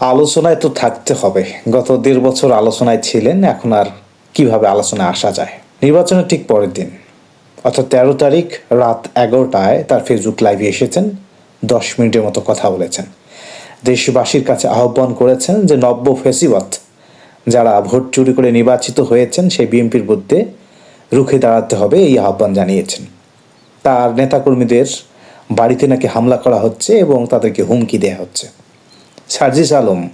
আলোচনায় তো থাকতে হবে। গত দেড় বছর আলোচনায় ছিলেন, এখন আর কীভাবে আলোচনায় আসা যায়? নির্বাচনের ঠিক পরের দিন, অর্থাৎ তেরো তারিখ রাত এগারোটায় তার ফেসবুক লাইভে এসেছেন, দশ মিনিটের মতো কথা বলেছেন। দেশবাসীর কাছে আহ্বান করেছেন যে নব্য ফেসিবাদ, যারা ভোট চুরি করে নির্বাচিত হয়েছেন, সেই বিএনপির বিরুদ্ধে রুখে দাঁড়াতে হবে এই আহ্বান জানিয়েছেন। তার নেতাকর্মীদের বাড়িতে নাকি হামলা করা হচ্ছে এবং তাদেরকে হুমকি দেওয়া হচ্ছে। সার্জিস আলম,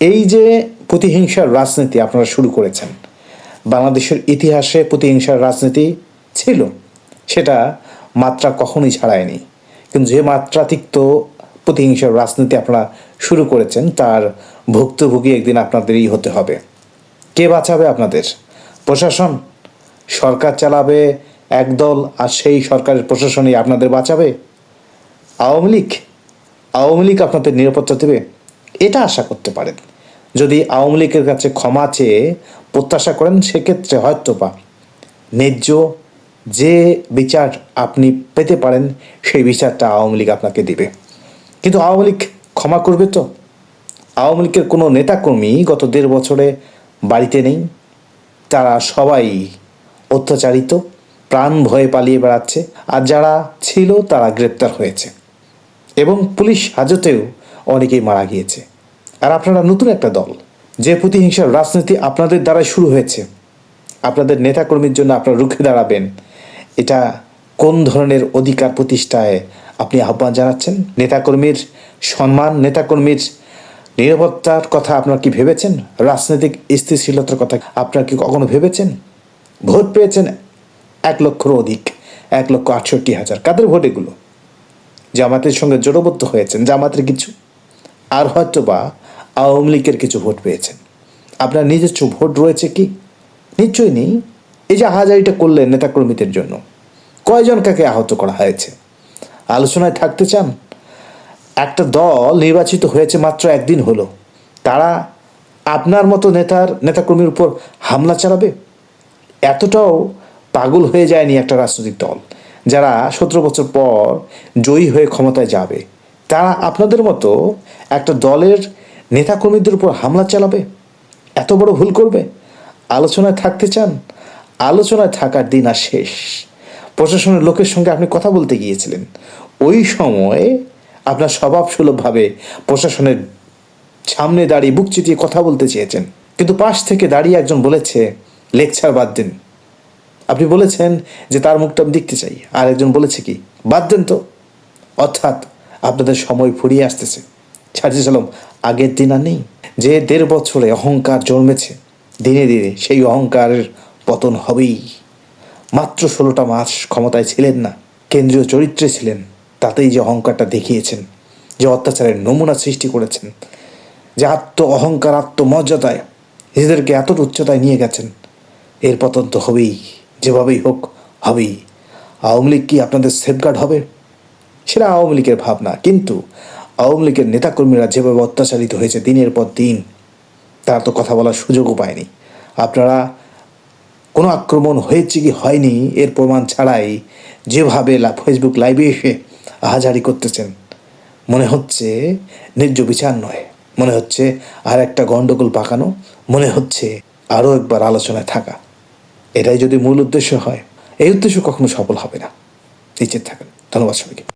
এই যে প্রতিহিংসার রাজনীতি আপনারা শুরু করেছেন, বাংলাদেশের ইতিহাসে প্রতিহিংসার রাজনীতি ছিল, সেটা মাত্রা কখনোই ছাড়ায়নি। কিন্তু যে মাত্রাতিক্ত প্রতিহিংসার রাজনীতি আপনারা শুরু করেছেন, তার ভুক্তভোগী একদিন আপনাদেরই হতে হবে। কে বাঁচাবে আপনাদের? প্রশাসন? সরকার চালাবে একদল আর সেই সরকারের প্রশাসনই আপনাদের বাঁচাবে? আওয়ামী লীগ? আওয়ামী লীগ আপনাদের নিরাপত্তা দেবে? এটা আশা করতে পারেন। যদি আওয়ামী লীগের কাছে ক্ষমা চেয়ে প্রত্যাশা করেন, সেক্ষেত্রে হয়তো বা ন্যায্য যে বিচার আপনি পেতে পারেন, সেই বিচারটা আওয়ামী লীগ আপনাকে দিবে। কিন্তু আওয়ামী লীগ ক্ষমা করবে তো? আওয়ামী লীগের কোনো নেতাকর্মী গত দেড় বছরে বাড়িতে নেই। তারা সবাই অত্যাচারিত, প্রাণ ভয়ে পালিয়ে বেড়াচ্ছে। আর যারা ছিল, তারা গ্রেপ্তার হয়েছে। এবং পুলিশ হাজতেও অনেকেই মারা গিয়েছে। আর আপনারা নতুন একটা দল, যে প্রতিহিংসার রাজনীতি আপনাদের দ্বারা শুরু হয়েছে, আপনাদের নেতাকর্মীর জন্য আপনারা রুখে দাঁড়াবেন, এটা কোন ধরনের অধিকার প্রতিষ্ঠায় আপনি আহ্বান জানাচ্ছেন? নেতাকর্মীর সম্মান, নেতাকর্মীর নিরাপত্তার কথা আপনার কি ভেবেছেন? রাজনৈতিক স্থিতিশীলতার কথা আপনার কি কখনো ভেবেছেন? ভোট পেয়েছেন এক লক্ষর অধিক, এক লক্ষ আটষট্টি হাজার। কাদের ভোট এগুলো? জামাতের সঙ্গে জোটবদ্ধ হয়েছেন। জামাতের কিছু, আর হয়তো বা আওয়ামী লীগের কিছু ভোট পেয়েছেন। আপনার নিজস্ব ভোট রয়েছে কি? নিশ্চয়ই নেই। এই যে হাজারিটা করলেন নেতাকর্মীদের জন্য, কয়জন কাকে আহত করা হয়েছে? আলোচনায় থাকতে চান? একটা দল নির্বাচিত হয়েছে মাত্র একদিন হলো। তারা আপনার মতো নেতার, নেতাকর্মীর উপর হামলা চালাবে? এতটাও পাগল হয়ে যায়নি একটা রাজনৈতিক দল। যারা সতেরো বছর পর জয়ী হয়ে ক্ষমতায় যাবে, তারা আপনাদের মতো একটা দলের নেতাকর্মীদের উপর হামলা চালাবে? এত বড় ভুল করবে? আলোচনায় থাকতে চান? আলোচনায় থাকার দিন আর শেষ। প্রশাসনের লোকের সঙ্গে আপনি কথা বলতে গিয়েছিলেন। ওই সময় আপনার স্বভাবসুলভভাবে প্রশাসনের সামনে দাঁড়িয়ে বুক চিতিয়ে কথা বলতে চেয়েছেন। কিন্তু পাশ থেকে দাঁড়িয়ে একজন বলেছে, লেকচার বাদ দিন। আপনি বলেছেন যে তার মুখটা আমি দেখতে চাই। আর একজন বলেছে কি, বাদ দেন তো। অর্থাৎ আপনাদের সময় ফুরিয়ে আসতেছে। ছাড়ছি সালাম, আগের দিন আর নেই। যে দেড় বছরে অহংকার জন্মেছে, দিনে দিনে সেই অহংকারের পতন হবেই। মাত্র ষোলোটা মাস ক্ষমতায় ছিলেন না, কেন্দ্রীয় চরিত্রে ছিলেন, তাতেই যে অহংকারটা দেখিয়েছেন, যে অত্যাচারের নমুনা সৃষ্টি করেছেন, যে আত্ম অহংকার, আত্মমর্যাদায় নিজেদেরকে এত উচ্চতায় নিয়ে গেছেন, এর পতন তো হবেই। যেভাবেই হোক হবেই। আওয়ামী লীগ কি আপনাদের সেফগার্ড হবে? সেটা আওয়ামী লীগের ভাবনা। কিন্তু আওয়ামী লীগের নেতাকর্মীরা যেভাবে অত্যাচারিত হয়েছে দিনের পর দিন, তারা তো কথা বলার সুযোগও পায়নি। আপনারা কোনো আক্রমণ হয়েছে কি হয়নি, এর প্রমাণ ছাড়াই যেভাবে ফেসবুক লাইভে এসে আহাজারি করতেছেন, মনে হচ্ছে ন্যায্য বিচার নয়। মনে হচ্ছে আর একটা গণ্ডগোল পাকানো, মনে হচ্ছে আরও একবার আলোচনায় থাকা। এটাই যদি মূল উদ্দেশ্য হয়, এই উদ্দেশ্য কখনো সফল হবে না। নিশ্চিত থাকেন। ধন্যবাদ সবাইকে।